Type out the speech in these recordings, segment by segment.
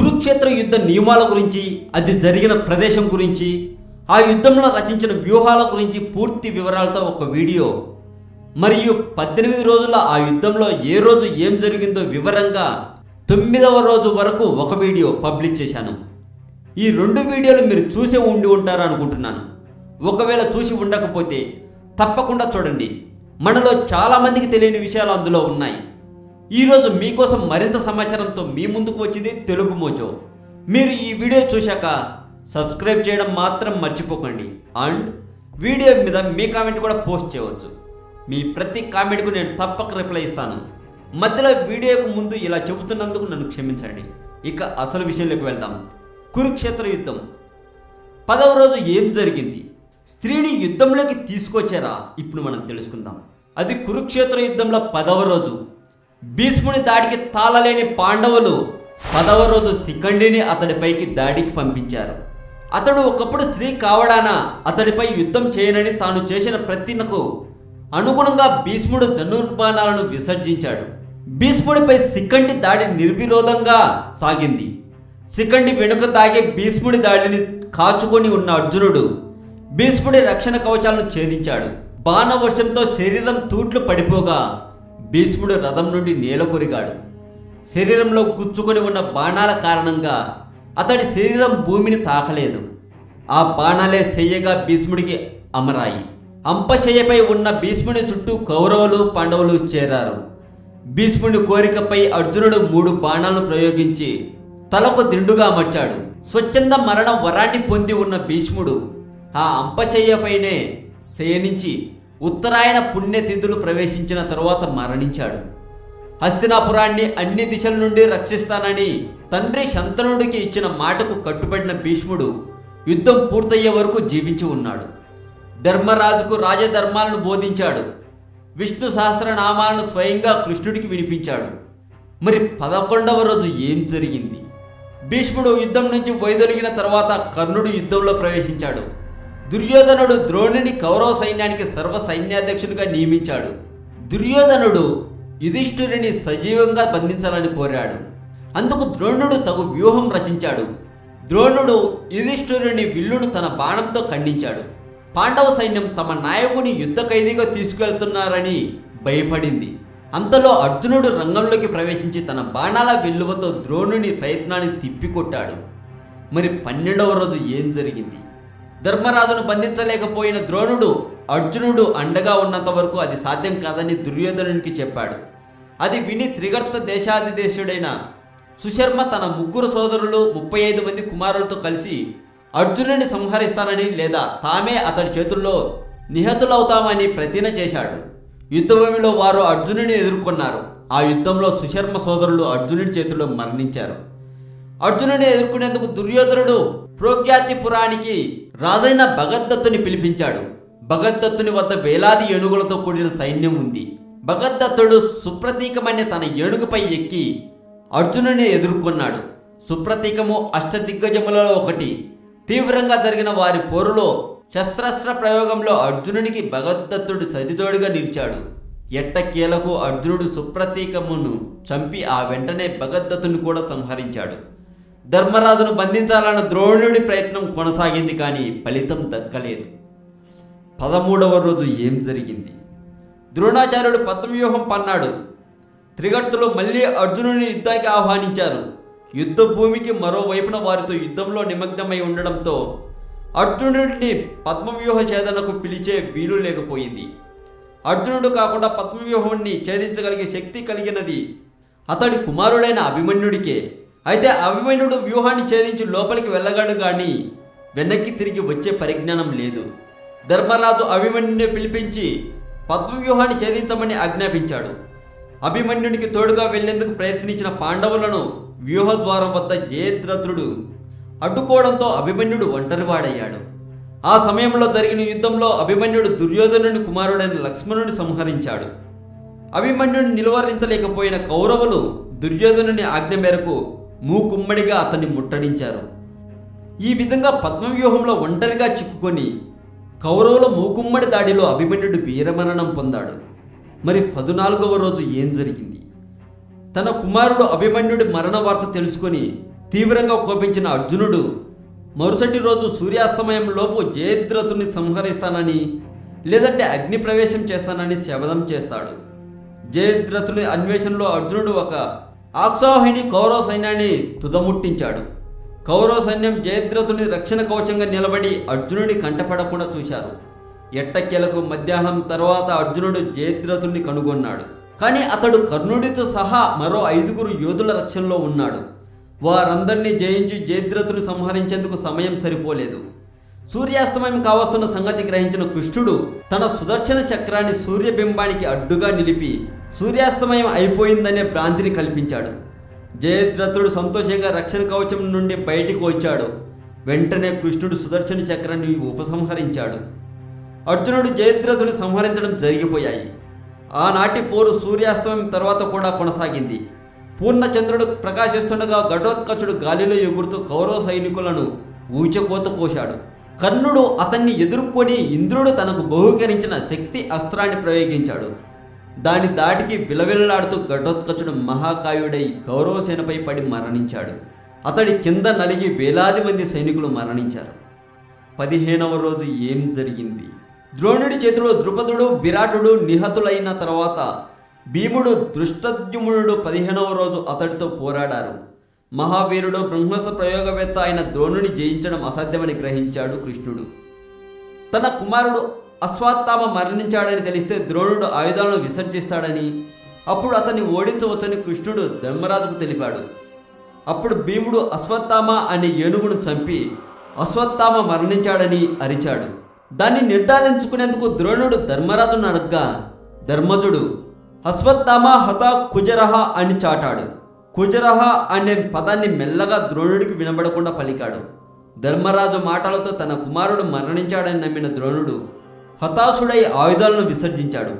కురుక్షేత్ర యుద్ధ నియమాల గురించి అది జరిగిన ప్రదేశం గురించి ఆ యుద్ధంలో రచించిన వ్యూహాల గురించి పూర్తి వివరాలతో ఒక వీడియో. మరియు పద్దెనిమిది రోజుల ఆ యుద్ధంలో ఏ రోజు ఏం జరిగిందో వివరంగా తొమ్మిదవ రోజు వరకు ఒక వీడియో పబ్లిష్ చేశాను. ఈ రెండు వీడియోలు మీరు చూసే ఉండి ఉంటారు అనుకుంటున్నాను. ఒకవేళ చూసి ఉండకపోతే తప్పకుండా చూడండి. మనలో చాలామందికి తెలియని విషయాలు అందులో ఉన్నాయి. ఈరోజు మీకోసం మరింత సమాచారంతో మీ ముందుకు వచ్చింది తెలుగు మోజో. మీరు ఈ వీడియో చూశాక సబ్స్క్రైబ్ చేయడం మాత్రం మర్చిపోకండి. అండ్ వీడియో మీద మీ కామెంట్ కూడా పోస్ట్ చేయవచ్చు. మీ ప్రతి కామెంట్కు నేను తప్పక రిప్లై ఇస్తాను. మధ్యలో వీడియోకు ముందు ఇలా చెబుతున్నందుకు నన్ను క్షమించండి. ఇక అసలు విషయంలోకి వెళ్దాం. కురుక్షేత్ర యుద్ధం. పదవ రోజు ఏం జరిగింది? స్త్రీని యుద్ధంలోకి తీసుకొచ్చారా? ఇప్పుడు మనం తెలుసుకుందాం. అది కురుక్షేత్ర యుద్ధంలో పదవ రోజు. భీష్ముని దాడికి తాళలేని పాండవులు పదవ రోజు శిఖండిని అతడిపైకి దాడికి పంపించారు. అతడు ఒకప్పుడు స్త్రీ కావడాన అతడిపై యుద్ధం చేయనని తాను చేసిన ప్రతినకు అనుగుణంగా భీష్ముడు ధనుర్బాణాలను విసర్జించాడు. భీష్ముడిపై శిఖండి దాడి నిర్విరోధంగా సాగింది. శిఖండి వెనుక దాగే భీష్ముడి దాడిని కాచుకొని ఉన్న అర్జునుడు భీష్ముడి రక్షణ కవచాలను ఛేదించాడు. బాణవర్షంతో శరీరం తూట్లు పడిపోగా భీష్ముడు రథం నుండి నేలకొరిగాడు శరీరంలో గుచ్చుకొని ఉన్న బాణాల కారణంగా అతడి శరీరం భూమిని తాకలేదు. ఆ బాణాలే శయ్యగా భీష్ముడికి అమరాయి. అంపశయ్యపై ఉన్న భీష్ముడి చుట్టూ కౌరవులు పాండవులు చేరారు. భీష్ముడి కోరికపై అర్జునుడు మూడు బాణాలను ప్రయోగించి తలకు దిండుగా అమర్చాడు. స్వచ్ఛంద మరణ వరాన్ని పొంది ఉన్న భీష్ముడు ఆ అంపశయ్యపైనే శయనించి ఉత్తరాయణ పుణ్యతిథులు ప్రవేశించిన తరువాత మరణించాడు. హస్తినాపురాన్ని అన్ని దిశల నుండి రక్షిస్తానని తండ్రి శంతనుడికి ఇచ్చిన మాటకు కట్టుబడిన భీష్ముడు యుద్ధం పూర్తయ్యే వరకు జీవించి ఉన్నాడు. ధర్మరాజుకు రాజధర్మాలను బోధించాడు. విష్ణు సహస్రనామాలను స్వయంగా కృష్ణుడికి వినిపించాడు. మరి పదకొండవ రోజు ఏం జరిగింది? భీష్ముడు యుద్ధం నుంచి వైదొలిగిన తర్వాత కర్ణుడు యుద్ధంలో ప్రవేశించాడు. దుర్యోధనుడు ద్రోణుని కౌరవ సైన్యానికి సర్వ సైన్యాధ్యక్షుడిగా నియమించాడు. దుర్యోధనుడు యుధిష్ఠురిని సజీవంగా బంధించాలని కోరాడు. అందుకు ద్రోణుడు తగు వ్యూహం రచించాడు. ద్రోణుడు యుధిష్ఠురుని విల్లును తన బాణంతో ఖండించాడు. పాండవ సైన్యం తమ నాయకుని యుద్ధ ఖైదీగా తీసుకెళ్తున్నారని భయపడింది. అంతలో అర్జునుడు రంగంలోకి ప్రవేశించి తన బాణాల విల్లువతో ద్రోణుని ప్రయత్నాన్ని తిప్పికొట్టాడు. మరి పన్నెండవ రోజు ఏం జరిగింది? ధర్మరాజును బంధించలేకపోయిన ద్రోణుడు అర్జునుడు అండగా ఉన్నంత వరకు అది సాధ్యం కాదని దుర్యోధనునికి చెప్పాడు. అది విని త్రిగర్త దేశాధిదేశుడైన సుశర్మ తన ముగ్గురు సోదరులు ముప్పై ఐదు మంది కుమారులతో కలిసి అర్జునుడిని సంహరిస్తానని లేదా తామే అతడి చేతుల్లో నిహతులవుతామని ప్రతిన చేశాడు. యుద్ధభూమిలో వారు అర్జునుడిని ఎదుర్కొన్నారు. ఆ యుద్ధంలో సుశర్మ సోదరులు అర్జునుడి చేతిలో మరణించారు. అర్జునుడిని ఎదుర్కొనేందుకు దుర్యోధనుడు ప్రోగ్యాతిపురానికి రాజైన భగద్దత్తుని పిలిపించాడు. భగద్దత్తుని వద్ద వేలాది ఏనుగులతో కూడిన సైన్యం ఉంది. భగద్దత్తుడు సుప్రతీకమనే తన ఏనుగుపై ఎక్కి అర్జునుని ఎదుర్కొన్నాడు. సుప్రతీకము అష్టదిగ్గజములలో ఒకటి. తీవ్రంగా జరిగిన వారి పోరులో శస్త్రాస్త్ర ప్రయోగంలో అర్జునునికి భగద్దత్తుడు సరితోడుగా నిలిచాడు. ఎట్టకేలకు అర్జునుడు సుప్రతీకమును చంపి ఆ వెంటనే భగద్దత్తుని కూడా సంహరించాడు. ధర్మరాజును బంధించాలన్న ద్రోణుడి ప్రయత్నం కొనసాగింది కానీ ఫలితం దక్కలేదు. పదమూడవ రోజు ఏం జరిగింది? ద్రోణాచార్యుడు పద్మవ్యూహం పన్నాడు. త్రిగర్తులు మళ్ళీ అర్జునుని యుద్ధానికి ఆహ్వానించారు. యుద్ధ భూమికి మరోవైపున వారితో యుద్ధంలో నిమగ్నమై ఉండడంతో అర్జునుడిని పద్మవ్యూహ ఛేదనకు పిలిచే వీలు లేకపోయింది. అర్జునుడు కాకుండా పద్మవ్యూహాన్ని ఛేదించగలిగే శక్తి కలిగినది అతడి కుమారుడైన అభిమన్యుడికే. అయితే అభిమన్యుడు వ్యూహాన్ని ఛేదించి లోపలికి వెళ్ళగాడు కానీ వెనక్కి తిరిగి వచ్చే పరిజ్ఞానం లేదు. ధర్మరాజు అభిమన్యుని పిలిపించి పద్మవ్యూహాన్ని ఛేదించమని ఆజ్ఞాపించాడు. అభిమన్యునికి తోడుగా వెళ్ళేందుకు ప్రయత్నించిన పాండవులను వ్యూహద్వారం వద్ద జయద్రథుడు అడ్డుకోవడంతో అభిమన్యుడు ఒంటరివాడయ్యాడు. ఆ సమయంలో జరిగిన యుద్ధంలో అభిమన్యుడు దుర్యోధనుని కుమారుడైన లక్ష్మణుని సంహరించాడు. అభిమన్యుడిని నిలువరించలేకపోయిన కౌరవులు దుర్యోధనుని ఆజ్ఞ మేరకు మూకుమ్మడిగా అతన్ని ముట్టడించారు. ఈ విధంగా పద్మవ్యూహంలో ఒంటరిగా చిక్కుకొని కౌరవుల మూకుమ్మడి దాడిలో అభిమన్యుడు వీరమరణం పొందాడు. మరి పదునాలుగవ రోజు ఏం జరిగింది? తన కుమారుడు అభిమన్యుడి మరణ వార్త తెలుసుకొని తీవ్రంగా కోపించిన అర్జునుడు మరుసటి రోజు సూర్యాస్తమయం లోపు జయద్రథుని సంహరిస్తానని లేదంటే అగ్ని ప్రవేశం చేస్తానని శపథం చేస్తాడు. జయద్రథుని అన్వేషణలో అర్జునుడు ఒక ఆక్సాహిని కౌరవ సైన్యాన్ని తుదముట్టించాడు. కౌరవ సైన్యం జయద్రథుని రక్షణ కవచంగా నిలబడి అర్జునుడి కంటపడకుండా చూశారు. ఎట్టకేలకు మధ్యాహ్నం తర్వాత అర్జునుడు జయద్రథుని కనుగొన్నాడు. కానీ అతడు కర్ణుడితో సహా మరో ఐదుగురు యోధుల రక్షణలో ఉన్నాడు. వారందరినీ జయించి జయద్రథుని సంహరించేందుకు సమయం సరిపోలేదు. సూర్యాస్తమయం కావస్తున్న సంగతి గ్రహించిన కృష్ణుడు తన సుదర్శన చక్రాన్ని సూర్యబింబానికి అడ్డుగా నిలిపి సూర్యాస్తమయం అయిపోయిందనే భ్రాంతిని కల్పించాడు. జయద్రథుడు సంతోషంగా రక్షణ కవచం నుండి బయటికి వచ్చాడు. వెంటనే కృష్ణుడు సుదర్శన చక్రాన్ని ఉపసంహరించాడు. అర్జునుడు జయద్రథుని సంహరించడం జరిగిపోయాయి. ఆనాటి పోరు సూర్యాస్తమయం తర్వాత కూడా కొనసాగింది. పూర్ణచంద్రుడు ప్రకాశిస్తుండగా ఘటోత్కచుడు గాలిలో ఎగురుతూ కౌరవ సైనికులను ఊచకోత కోశాడు. కర్ణుడు అతన్ని ఎదుర్కొని ఇంద్రుడు తనకు బహుకరించిన శక్తి అస్త్రాన్ని ప్రయోగించాడు. దాని దాటికి విలవిల్లాడుతూ ఘటోత్కచుడు మహాకాయుడై గౌరవసేనపై పడి మరణించాడు. అతడి కింద నలిగి వేలాది మంది సైనికులు మరణించారు. పదిహేనవ రోజు ఏం జరిగింది? ద్రోణుడి చేతిలో ద్రుపదుడు విరాటుడు నిహతులైన తర్వాత భీముడు దృష్టద్యుమ్నుడు పదిహేనవ రోజు అతడితో పోరాడారు. మహావీరుడు బ్రహ్మస ప్రయోగవేత్త అయిన ద్రోణుని జయించడం అసాధ్యమని గ్రహించాడు కృష్ణుడు. తన కుమారుడు అశ్వత్థామ మరణించాడని తెలిస్తే ద్రోణుడు ఆయుధాలను విసర్జిస్తాడని అప్పుడు అతన్ని ఓడించవచ్చని కృష్ణుడు ధర్మరాజుకు తెలిపాడు. అప్పుడు భీముడు అశ్వత్థామ అనే ఏనుగును చంపి అశ్వత్థామ మరణించాడని అరిచాడు. దాన్ని నిర్ధారించుకునేందుకు ద్రోణుడు ధర్మరాజును అడగ్గా ధర్మజుడు అశ్వత్థామ హత కుజరహ అని చాటాడు. కుజరహ అనే పదాన్ని మెల్లగా ద్రోణుడికి వినబడకుండా పలికాడు. ధర్మరాజు మాటలతో తన కుమారుడు మరణించాడని నమ్మిన ద్రోణుడు హతాశుడై ఆయుధాలను విసర్జించాడు.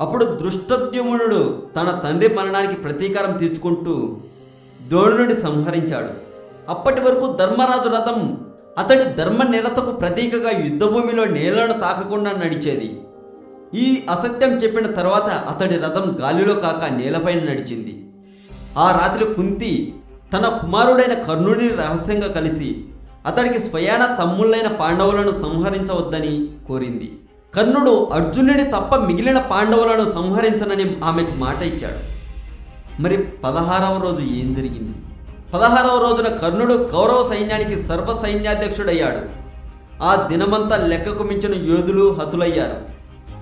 అప్పుడు దృష్టద్యుమ్నుడు తన తండ్రి మరణానికి ప్రతీకారం తీర్చుకుంటూ ద్రోణుడిని సంహరించాడు. అప్పటి వరకు ధర్మరాజు రథం అతడి ధర్మ నిరతకు ప్రతీకగా యుద్ధభూమిలో నేలను తాకకుండా నడిచేది. ఈ అసత్యం చెప్పిన తర్వాత అతడి రథం గాలిలో కాక నేలపైన నడిచింది. ఆ రాత్రి కుంతి తన కుమారుడైన కర్ణుడిని రహస్యంగా కలిసి అతడికి స్వయాన తమ్ముళ్ళైన పాండవులను సంహరించవద్దని కోరింది. కర్ణుడు అర్జునుడి తప్ప మిగిలిన పాండవులను సంహరించనని ఆమెకు మాట ఇచ్చాడు. మరి పదహారవ రోజు ఏం జరిగింది? పదహారవ రోజున కర్ణుడు కౌరవ సైన్యానికి సర్వ సైన్యాధ్యక్షుడయ్యాడు. ఆ దినమంతా లెక్కకు మించిన యోధులు హతులయ్యారు.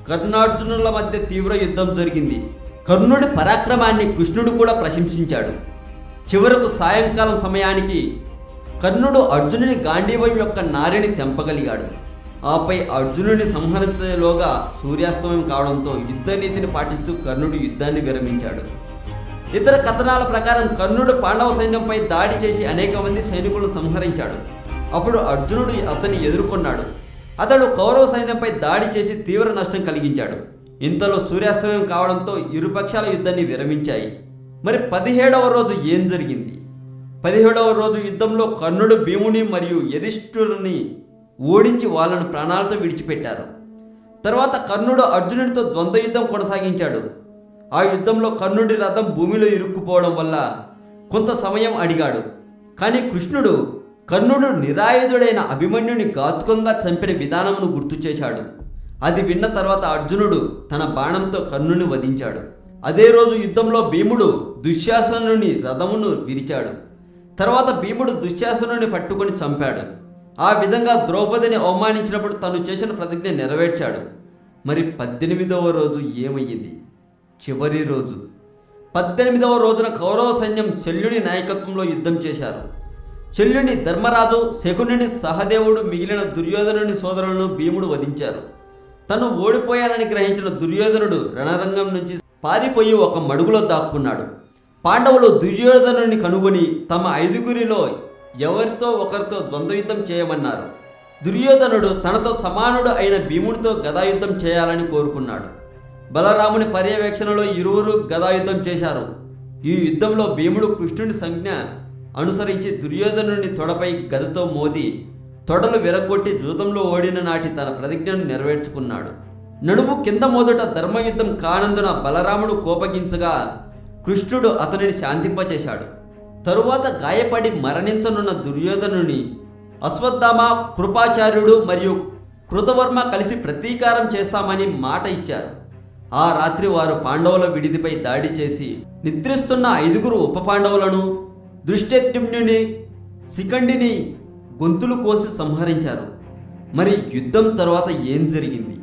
కర్ణార్జునుల మధ్య తీవ్ర యుద్ధం జరిగింది. కర్ణుడి పరాక్రమాన్ని కృష్ణుడు కూడా ప్రశంసించాడు. చివరకు సాయంకాలం సమయానికి కర్ణుడు అర్జునుని గాంధీవం యొక్క నారిని తెంపగలిగాడు. ఆపై అర్జునుడిని సంహరించేలోగా సూర్యాస్తమయం కావడంతో యుద్ధ నీతిని పాటిస్తూ కర్ణుడు యుద్ధాన్ని విరమించాడు. ఇతర కథనాల ప్రకారం కర్ణుడు పాండవ సైన్యంపై దాడి చేసి అనేక మంది సైనికులను సంహరించాడు. అప్పుడు అర్జునుడు అతన్ని ఎదుర్కొన్నాడు. అతడు కౌరవ సైన్యంపై దాడి చేసి తీవ్ర నష్టం కలిగించాడు. ఇంతలో సూర్యాస్తమయం కావడంతో ఇరుపక్షాల యుద్ధాన్ని విరమించాయి. మరి పదిహేడవ రోజు ఏం జరిగింది? పదిహేడవ రోజు యుద్ధంలో కర్ణుడు భీముని మరియు యధిష్ఠురుని ఓడించి వాళ్ళను ప్రాణాలతో విడిచిపెట్టారు. తర్వాత కర్ణుడు అర్జునుడితో ద్వంద్వ యుద్ధం కొనసాగించాడు. ఆ యుద్ధంలో కర్ణుడి రథం భూమిలో ఇరుక్కుపోవడం వల్ల కొంత సమయం అడిగాడు. కానీ కృష్ణుడు కర్ణుడు నిరాయుధుడైన అభిమన్యుని ఘాతుకంగా చంపిన విధానమును గుర్తు చేశాడు. అది విన్న తర్వాత అర్జునుడు తన బాణంతో కర్ణుని వధించాడు. అదే రోజు యుద్ధంలో భీముడు దుశ్శాసనుని రథమును విరిచాడు. తర్వాత భీముడు దుశ్శాసనుని పట్టుకొని చంపాడు. ఆ విధంగా ద్రౌపదిని అవమానించినప్పుడు తను చేసిన ప్రతిజ్ఞ నెరవేర్చాడు. మరి పద్దెనిమిదవ రోజు ఏమయ్యింది? చివరి రోజు. పద్దెనిమిదవ రోజున కౌరవ సైన్యం శల్యుని నాయకత్వంలో యుద్ధం చేశారు. శల్యుని ధర్మరాజు శకుని సహదేవుడు మిగిలిన దుర్యోధనుని సోదరులను భీముడు వధించారు. తను ఓడిపోయానని గ్రహించిన దుర్యోధనుడు రణరంగం నుంచి పారిపోయి ఒక మడుగులో దాక్కున్నాడు. పాండవులు దుర్యోధనుని కనుగొని తమ ఐదుగురిలో ఎవరితో ఒకరితో ద్వంద్వయుద్ధం చేయమన్నారు. దుర్యోధనుడు తనతో సమానుడు అయిన భీముడితో గదాయుద్ధం చేయాలని కోరుకున్నాడు. బలరాముని పర్యవేక్షణలో ఇరువురు గదాయుద్ధం చేశారు. ఈ యుద్ధంలో భీముడు కృష్ణుని సంజ్ఞ అనుసరించి దుర్యోధనుని తొడపై గదతో మోది తొడలు విరగొట్టి జూతంలో ఓడిన నాటి తన ప్రతిజ్ఞను నెరవేర్చుకున్నాడు. నడుము కింద మొదట ధర్మయుద్ధం కానందున బలరాముడు కోపగించగా కృష్ణుడు అతనిని శాంతింపచేశాడు. తరువాత గాయపడి మరణించనున్న దుర్యోధనుని అశ్వత్థామ కృపాచార్యుడు మరియు కృతవర్మ కలిసి ప్రతీకారం చేస్తామని మాట ఇచ్చారు. ఆ రాత్రి వారు పాండవుల విడిదిపై దాడి చేసి నిద్రిస్తున్న ఐదుగురు ఉప పాండవులను దృష్టత్యుమ్నుని శిఖండిని గొంతులు కోసి సంహరించారు. మరి యుద్ధం తర్వాత ఏం జరిగింది?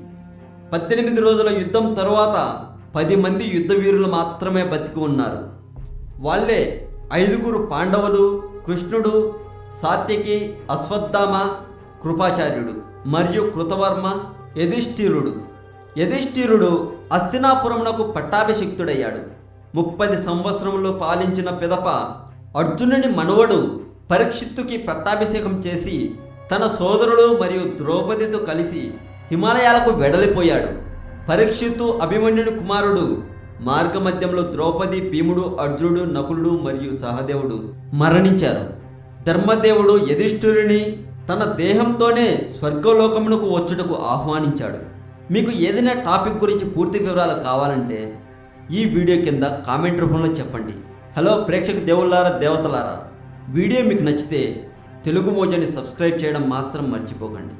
పద్దెనిమిది రోజుల యుద్ధం తరువాత పది మంది యుద్ధ వీరులు మాత్రమే బతికి ఉన్నారు. వాళ్ళే ఐదుగురు పాండవులు కృష్ణుడు సాత్యకి అశ్వత్థామ కృపాచార్యుడు మరియు కృతవర్మ యధిష్ఠిరుడు. యధిష్ఠిరుడు అస్తినాపురమునకు పట్టాభిషిక్తుడయ్యాడు. ముప్పది సంవత్సరంలో పాలించిన పిదప అర్జునుని మనవడు పరీక్షిత్తుకి పట్టాభిషేకం చేసి తన సోదరుడు మరియు ద్రౌపదితో కలిసి హిమాలయాలకు వెడలిపోయాడు. పరీక్షిత్తు అభిమన్యుని కుమారుడు మార్గమధ్యంలో ద్రౌపది భీముడు అర్జునుడు నకులుడు మరియు సహదేవుడు మరణించారు. ధర్మదేవుడు యధిష్ఠురిని తన దేహంతోనే స్వర్గలోకమునకు వచ్చుటకు ఆహ్వానించాడు. మీకు ఏదైనా టాపిక్ గురించి పూర్తి వివరాలు కావాలంటే ఈ వీడియో కింద కామెంట్ రూపంలో చెప్పండి. హలో ప్రేక్షక దేవుళ్ళారా దేవతలారా వీడియో మీకు నచ్చితే తెలుగు మోజని సబ్స్క్రైబ్ చేయడం మాత్రం మర్చిపోకండి.